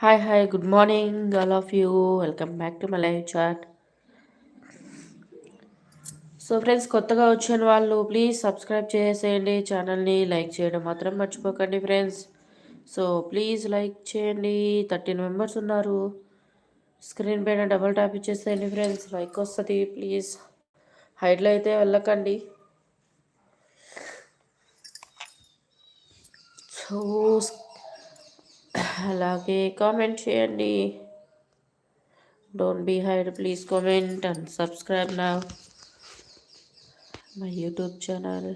Hi hi good morning all of you welcome back to my live chat so friends కొత్తగా వచ్చిన వాళ్ళు please subscribe చేసేయండి. ఛానల్ని like చేయడం మాత్రం మర్చిపోకండి ఫ్రెండ్స్ సో ప్లీజ్ లైక్ చేయండి. థర్టీన్ మెంబర్స్ ఉన్నారు. స్క్రీన్ పైన డబుల్ ట్యాప్ ఇచ్చేసేయండి ఫ్రెండ్స్ లైక్ వస్తుంది ప్లీజ్ హైట్లో అయితే వెళ్ళకండి. సో అలాగే కామెంట్ చేయండి. Don't be hide please comment and subscribe నా my YouTube channel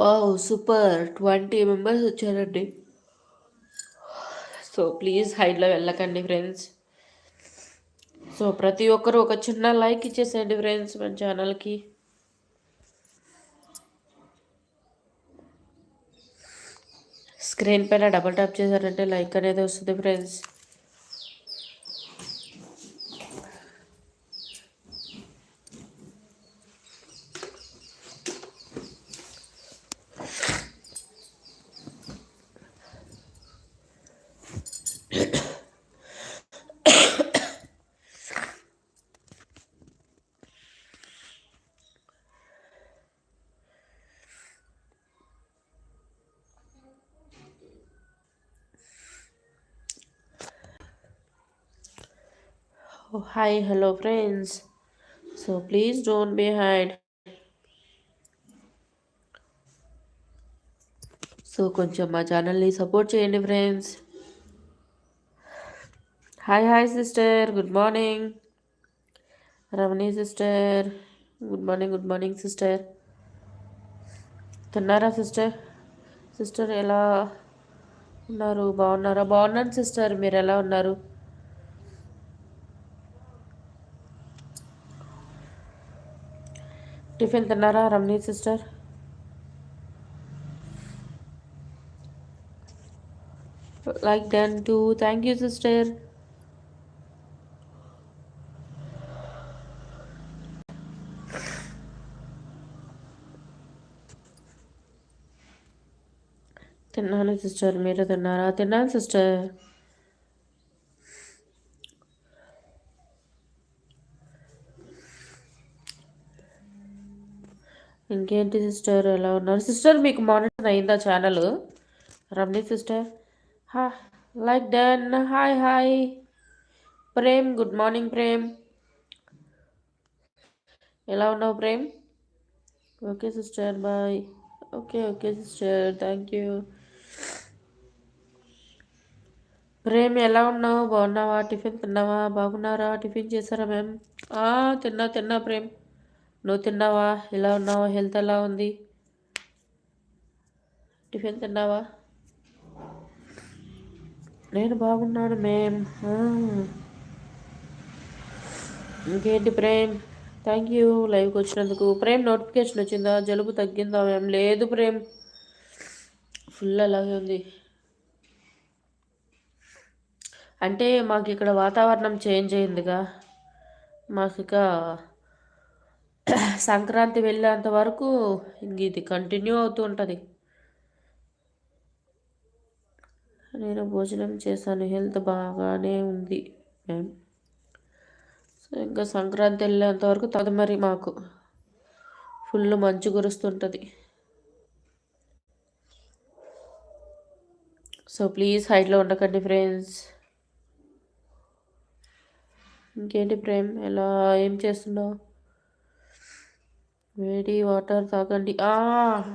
wow super twenty members వచ్చారండి. సో ప్లీజ్ హైడ్లో వెళ్ళకండి ఫ్రెండ్స్ సో ప్రతి ఒక్కరు ఒక చిన్న లైక్ ఇచ్చేసేయండి ఫ్రెండ్స్ మన ఛానల్కి స్క్రీన్ పైన డబుల్ ట్యాప్ చేశారంటే లైక్ అనేది వస్తుంది friends. Hi hello friends so please don't be hide so కొంచెం మా ఛానల్ని సపోర్ట్ చేయండి friends hi hi sister good morning Ramani sister good morning good morning sister తిన్నారా సిస్టర్ సిస్టర్ ఎలా ఉన్నారు? బాగున్నారా? బాగున్నాను సిస్టర్ మీరు ఎలా ఉన్నారు? టిఫిన్ తిన్నారా Ramani sister like done too thank you sister తిన్నాను సిస్టర్ మీరు తిన్నారా తిన్నాను సిస్టర్ ఇంకేంటి సిస్టర్? ఎలా ఉన్నారు? సిస్టర్ మీకు మానిటర్ అయిందా ఛానల్? రమ్ని సిస్టర్. హా like done. Hi hi. Prem good morning Prem. ఎలా ఉన్నావు Prem? Okay sister bye. Okay okay sister. Thank you. Prem ఎలా ఉన్నావు? బాగున్నావా? టిఫిన్ తిన్నావా? బాగున్నారా? టిఫిన్ చేశారా మ్యామ్? తిన్నా తిన్నా ప్రేమ్. నువ్వు తిన్నావా? ఎలా ఉన్నావా? హెల్త్ ఎలా ఉంది? టిఫిన్ తిన్నావా? నేను బాగున్నాను మేం ఇంకేంటి ప్రేమ్? థ్యాంక్ యూ లైవ్కి వచ్చినందుకు. ప్రేమ్ నోటిఫికేషన్ వచ్చిందా? జలుబు తగ్గిందా మేం లేదు ప్రేమ్. ఫుల్ అలాగే ఉంది. అంటే మాకు ఇక్కడ వాతావరణం చేంజ్ అయిందిగా. మాకు ఇక సంక్రాంతి వెళ్ళేంత వరకు ఇంక ఇది కంటిన్యూ అవుతూ ఉంటుంది. నేను భోజనం చేశాను. హెల్త్ బాగానే ఉంది. మ్యామ్ సో ఇంకా సంక్రాంతి వెళ్ళేంత వరకు తదుమరి మాకు. ఫుల్ మంచు కురుస్తుంటుంది. సో ప్లీజ్ హైట్లో ఉండకండి ఫ్రెండ్స్. ఇంకేంటి ప్రేమ్? ఎలా? ఏం చేస్తున్నావు? వేడి వాటర్ తాగండి.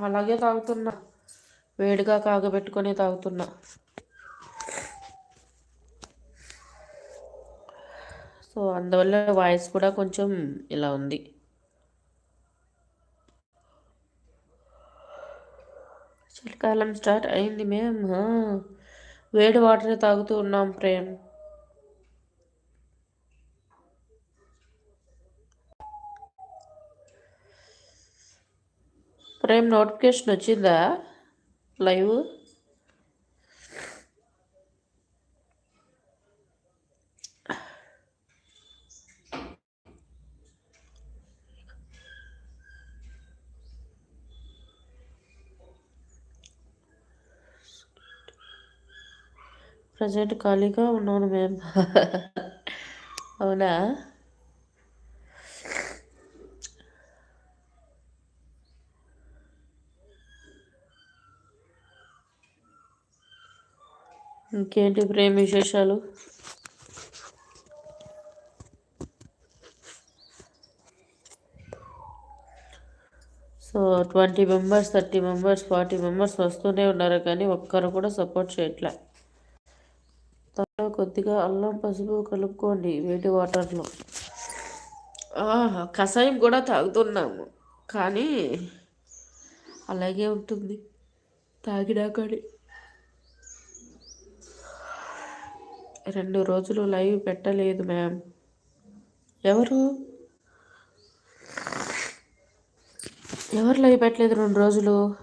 అలాగే తాగుతున్నా. వేడిగా కాగబెట్టుకొని తాగుతున్నా. సో అందువల్ల వాయిస్ కూడా కొంచెం ఇలా ఉంది. చలికాలం స్టార్ట్ అయింది మేము వేడి వాటర్ తాగుతూ ఉన్నాం ప్రేమ్. ప్రైమ్ నోటిఫికేషన్ వచ్చిందా? లైవ్? ప్రజెంట్ ఖాళీగా ఉన్నాను మేము అవునా? ఇంకేంటి ప్రేమ విశేషాలు? So twenty members thirty members forty members వస్తూనే ఉన్నారు కానీ ఒక్కరు కూడా సపోర్ట్ చేయట్లే. దాంట్లో కొద్దిగా అల్లం పసుపు కలుపుకోండి వేడి వాటర్లో. కషాయం కూడా తాగుతున్నాము కానీ అలాగే ఉంటుంది. తాగినా కానీ. రెండు రోజులు లైవ్ పెట్టలేదు మ్యామ్. ఎవరు? ఎవరు లైవ్ పెట్టలేదు రెండు రోజులు?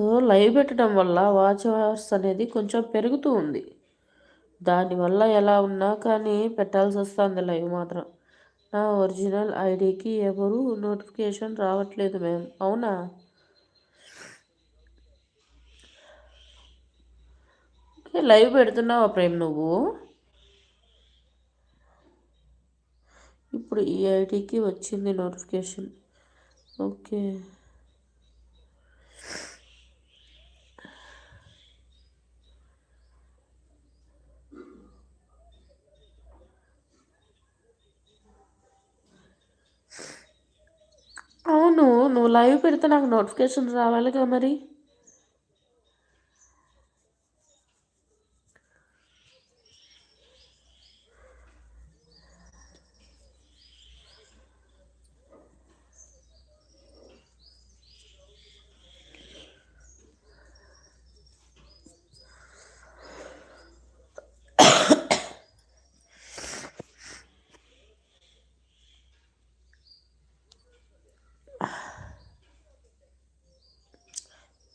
సో లైవ్ పెట్టడం వల్ల వాచ్ అవర్స్ అనేది కొంచెం పెరుగుతూ ఉంది. దానివల్ల ఎలా ఉన్నా కానీ పెట్టాల్సి వస్తుంది లైవ్ మాత్రం. నా ఒరిజినల్ ఐడికి ఎవరు నోటిఫికేషన్ రావట్లేదు మేము అవునా? లైవ్ పెడుతున్నావా ప్రేమ్ నువ్వు? ఇప్పుడు ఈ ఐడికి వచ్చింది నోటిఫికేషన్. ఓకే. అవును నువ్వు లైవ్ పెడితే నాకు నోటిఫికేషన్ రావాలిగా మరి?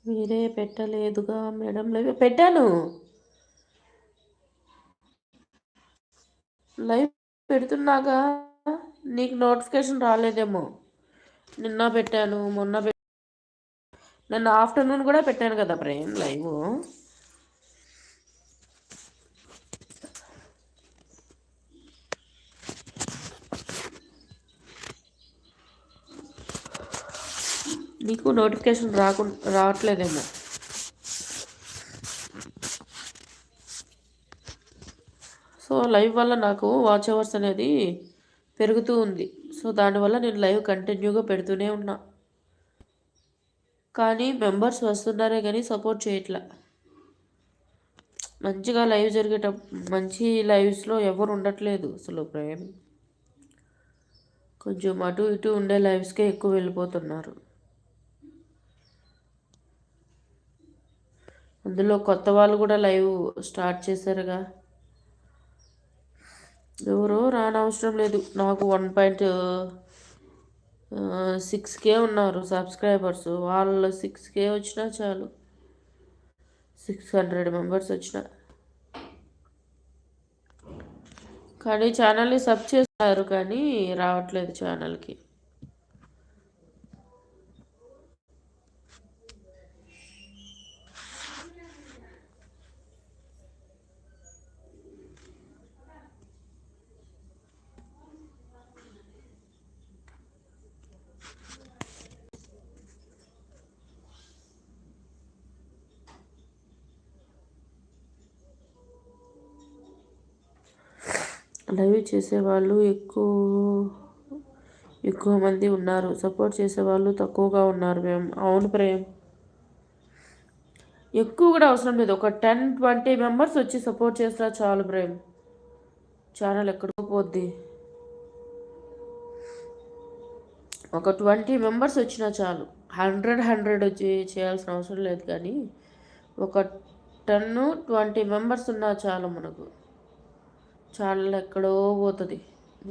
మీరే పెట్టలేదుగా మేడం. లైవ్ పెట్టాను. లైవ్ పెడుతున్నాగా. నీకు నోటిఫికేషన్ రాలేదేమో. నిన్న పెట్టాను మొన్న పె నిన్న ఆఫ్టర్నూన్ కూడా పెట్టాను కదా ప్రేమ్ లైవ్. నీకు నోటిఫికేషన్ రాకు రావట్లేదేమో? సో లైవ్ వల్ల నాకు వాచ్ అవర్స్ అనేది పెరుగుతూ ఉంది. సో దానివల్ల నేను లైవ్ కంటిన్యూగా పెడుతూనే ఉన్నా. కానీ మెంబర్స్ వస్తున్నారే కానీ సపోర్ట్ చేయట్లా. మంచిగా లైవ్ జరిగేట మంచి లైవ్స్లో ఎవరు ఉండట్లేదు అసలు ప్రేమ్. కొంచెం అటు ఇటు ఉండే లైవ్స్కే ఎక్కువ వెళ్ళిపోతున్నారు. అందులో కొత్త వాళ్ళు కూడా లైవ్ స్టార్ట్ చేశారుగా. ఎవరో రానవసరం లేదు. నాకు వన్ పాయింట్ సిక్స్ కే ఉన్నారు సబ్స్క్రైబర్స్. వాళ్ళు సిక్స్ కే వచ్చినా చాలు. సిక్స్ హండ్రెడ్ మెంబర్స్ వచ్చిన. కానీ ఛానల్ని సబ్ చేస్తారు కానీ రావట్లేదు ఛానల్కి. లైవ్ చేసేవాళ్ళు ఎక్కువ ఎక్కువ మంది ఉన్నారు. సపోర్ట్ చేసేవాళ్ళు తక్కువగా ఉన్నారు మేము అవును ప్రేమ్. ఎక్కువ కూడా అవసరం లేదు. ఒక టెన్ ట్వంటీ మెంబర్స్ వచ్చి సపోర్ట్ చేస్తా చాలు ప్రేమ్. ఛానల్ ఎక్కడికో పోద్ది. ఒక ట్వంటీ మెంబర్స్ వచ్చినా చాలు. హండ్రెడ్ హండ్రెడ్ వచ్చి చేయాల్సిన అవసరం లేదు కానీ ఒక టెన్ ట్వంటీ మెంబర్స్ ఉన్నా చాలు మనకు. ఛానల్ ఎక్కడో పోతుంది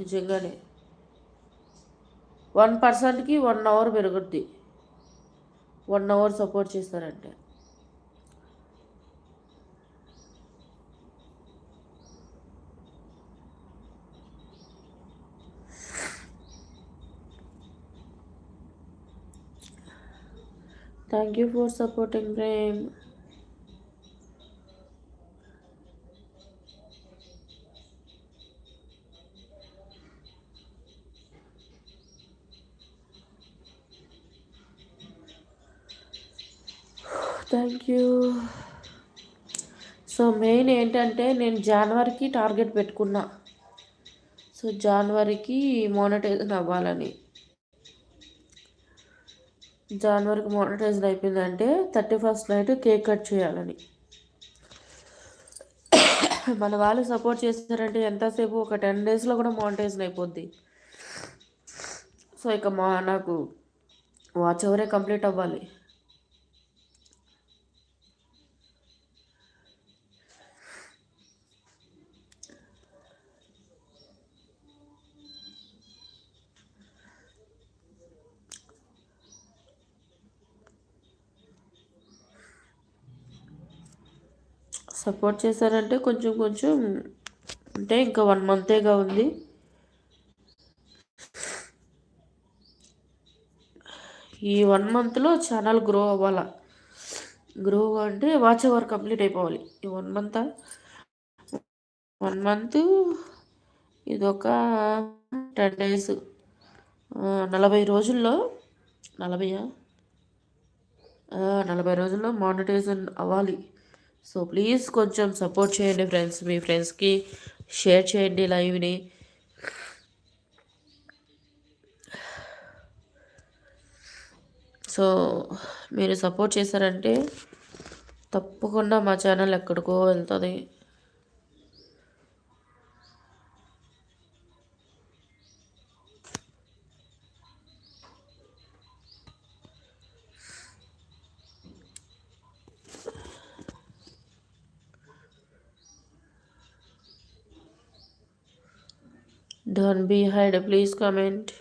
నిజంగానే. వన్ పర్సన్కి వన్ అవర్ పెరుగుద్ది. వన్ అవర్ సపోర్ట్ చేస్తారంటే. Thank you for supporting Prem thank you. So main ఏంటంటే నేను జనవరికి టార్గెట్ పెట్టుకున్నా. సో జనవరికి మోనటైజన్ అవ్వాలని. జనవరికి మోనటైజన్ అయిపోయిందంటే thirty first night cake cut చేయాలని. మన వాళ్ళు సపోర్ట్ చేస్తారంటే ఎంతసేపు? ఒక టెన్ డేస్లో కూడా మోనటైజన్ అయిపోద్ది. సో ఇక మా నాకు వాచ్ అవరే కంప్లీట్ అవ్వాలి. సపోర్ట్ చేశారంటే కొంచెం కొంచెం అంటే ఇంకా వన్ మంతేగా ఉంది. ఈ వన్ మంత్లో ఛానల్ గ్రో అవ్వాలా? గ్రో అంటే వాచ్ అవర్ కంప్లీట్ అయిపోవాలి. ఈ వన్ మంత్ వన్ మంత్ ఇది ఒక టెన్ డేస్. నలభై రోజుల్లో నలభై నలభై రోజుల్లో మానిటైజేషన్ అవ్వాలి. సో ప్లీజ్ కొంచెం సపోర్ట్ చేయండి ఫ్రెండ్స్ మీ ఫ్రెండ్స్కి షేర్ చేయండి లైవ్ని. సో మీరు సపోర్ట్ చేశారంటే తప్పకుండా మా ఛానల్ ఎక్కడికో వెళ్తుంది. Don't be hide, please comment.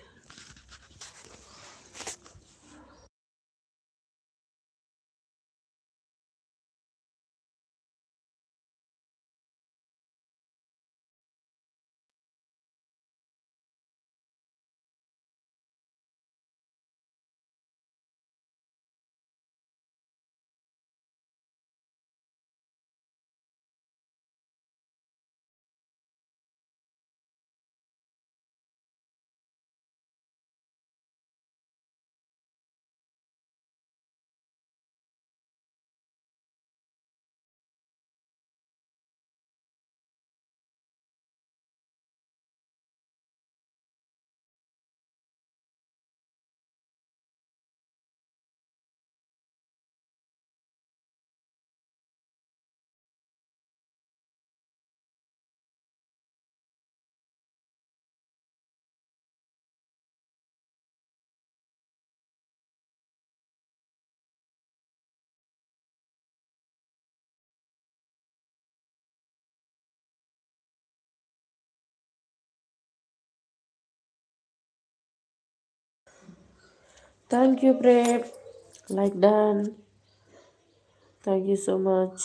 Thank you, Prem. Like done. Thank you so much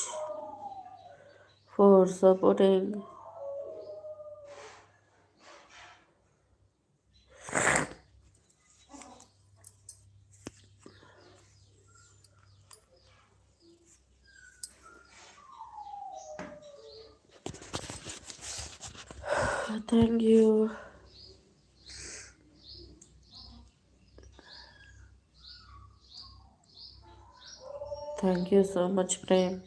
for supporting. Thank you. Thank you so much Prem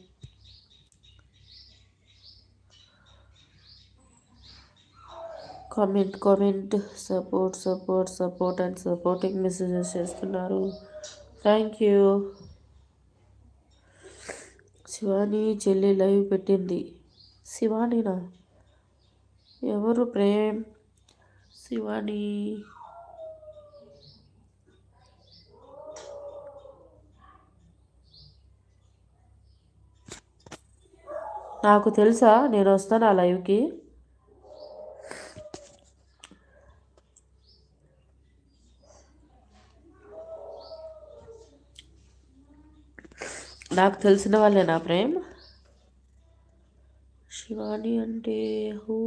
comment comment support support support and supporting messages చేస్తున్నారు. Thank you Shivani చెల్లి live పెట్టింది. శివానీనా? ఎవరు ప్రేమ్? శివాని. నాకు తెలుసా నేను వస్తాను ఆ లైవ్కి. నాకు తెలిసిన వాళ్ళే నా ప్రేమ్. శివాని అంటే హూ?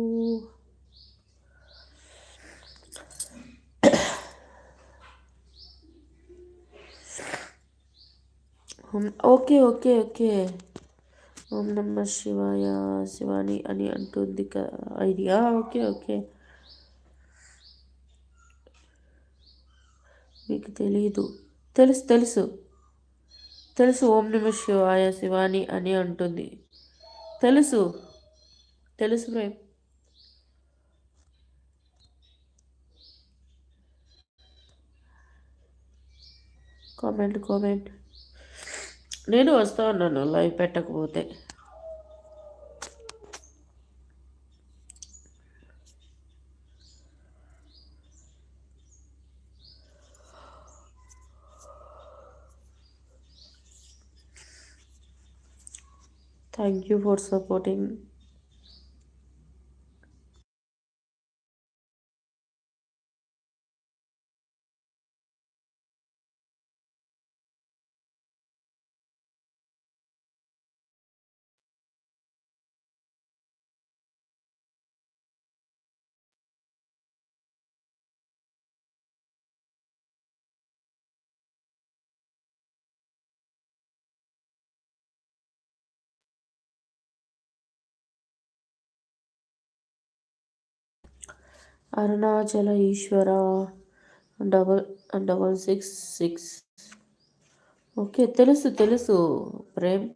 Okay okay okay. ఓం నమ శివాయ. శివాని అని అంటుంది ఐడియా. Okay okay. మీకు తెలియదు తెలుసు తెలుసు. తెలుసు ఓం నమ శివాయ శివాని అని అంటుంది. తెలుసు. తెలుసు ప్రేమ్. Comment comment. నేను వస్తా ఉన్నాను. లైవ్ పెట్టకపోతే. Thank you for supporting Arunachala Eshwara double double six six. Okay తెలుసు తెలుసు. ప్రేమ్.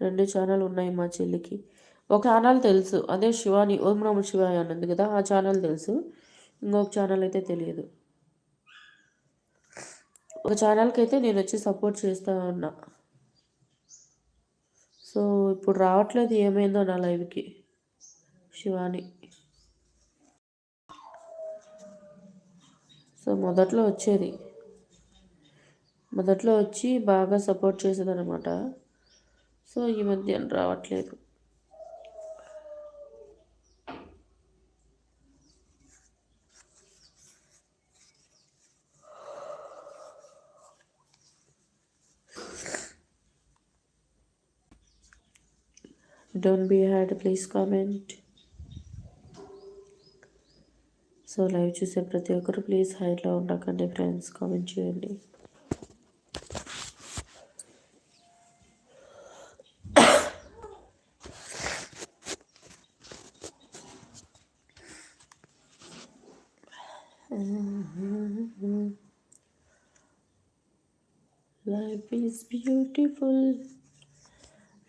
రెండు ఛానల్ ఉన్నాయి మా చెల్లికి. ఒక ఛానల్ తెలుసు. అదే శివాని ఓం నమ శివాయ అన్నది కదా ఆ ఛానల్ తెలుసు. ఇంకొక ఛానల్ అయితే తెలియదు. ఒక ఛానల్కి అయితే నేను వచ్చి సపోర్ట్ చేస్తా ఉన్నా సో ఇప్పుడు రావట్లేదు ఏమైందో నా లైవ్కి. శివాని. సో మొదట్లో వచ్చేది. మొదట్లో వచ్చి బాగా సపోర్ట్ చేసేదనమాట సో ఈ మధ్య రావట్లేదు. Don't be hide please comment so live చూసే ప్రతి ఒక్కరు ప్లీజ్ హైట్లో ఉండకండి ఫ్రెండ్స్ కామెంట్ చేయండి Life is beautiful.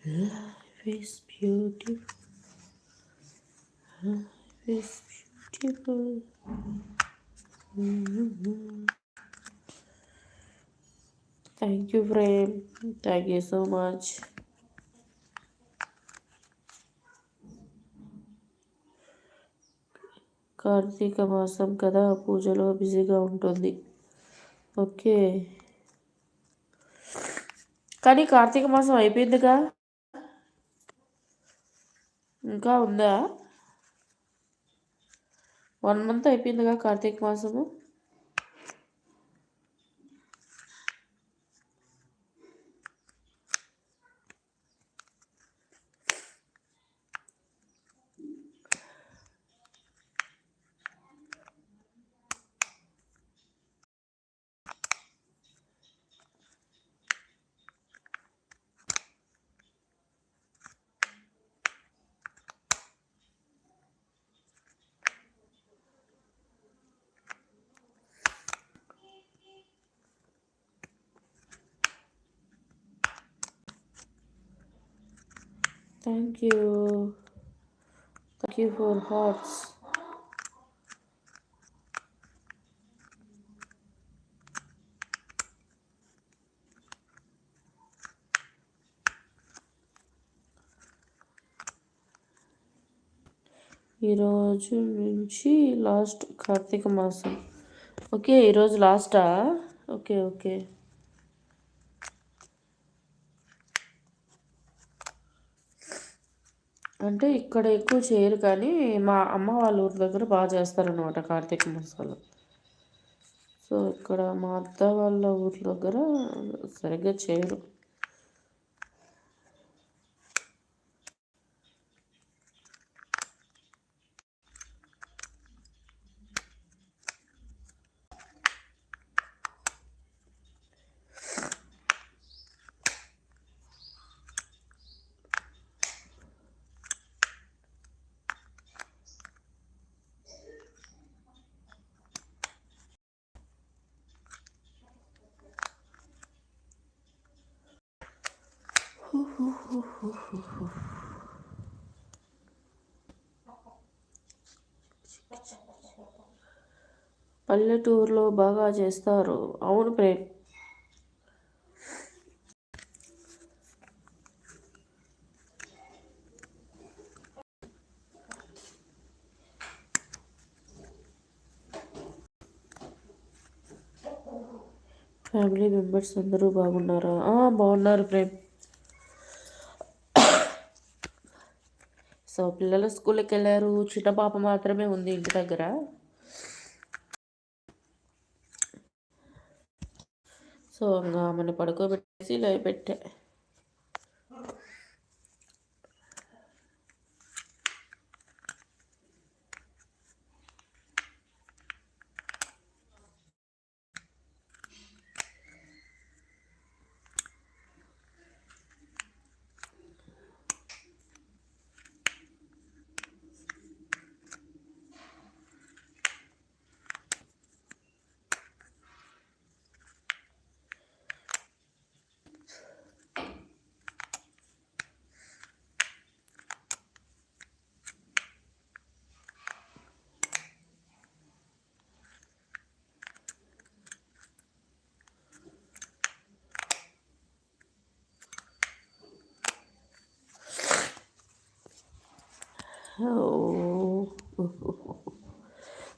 Life is beautiful. Life is beautiful. Mm-hmm. Thank you, Frame. Thank you so much. Kartika మాసం కదా పూజలో బిజీగా ఉంటుంది ఓకే కానీ కార్తీక మాసం అయిపోయిందిగా ఇంకా ఉందా? వన్ మంత్ అయిపోయిందిగా కార్తీక మాసము. Thank you thank you for hearts ఈరోజు నుంచి లాస్ట్ కార్తీక మాసం. ఓకే ఈరోజు లాస్టా ఓకే ఓకే అంటే ఇక్కడ ఎక్కువ చేయరు కానీ మా అమ్మ వాళ్ళ ఊరి దగ్గర బాగా చేస్తారనమాట కార్తీక మాసాలు. సో ఇక్కడ మా అత్త వాళ్ళ ఊరి దగ్గర సరిగ్గా చేయరు. పల్లెటూరులో బాగా చేస్తారు. అవును ప్రేమ్ ఫ్యామిలీ మెంబర్స్ అందరూ బాగున్నారా? బాగున్నారు ప్రేమ్. సో పిల్లలు స్కూల్కి వెళ్ళారు. చిన్న పాప మాత్రమే ఉంది ఇంటి దగ్గర. సో ఇంకా ఆమెను పడుకోబెట్టేసి లైవ్ పెట్టా.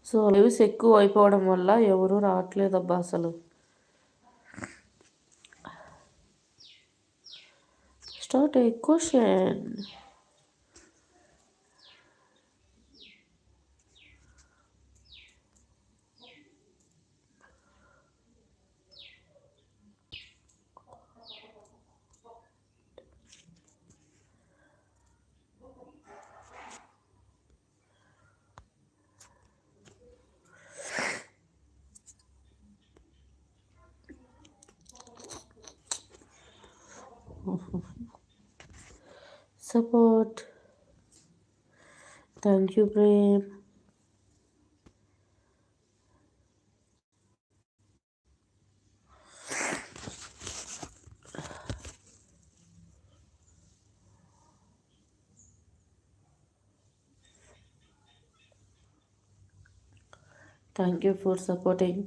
సో లీవ్స్ ఎక్కువ అయిపోవడం వల్ల ఎవరూ రావట్లేదబ్బా అసలు. Start a question. Support. Thank you prem. Thank you for supporting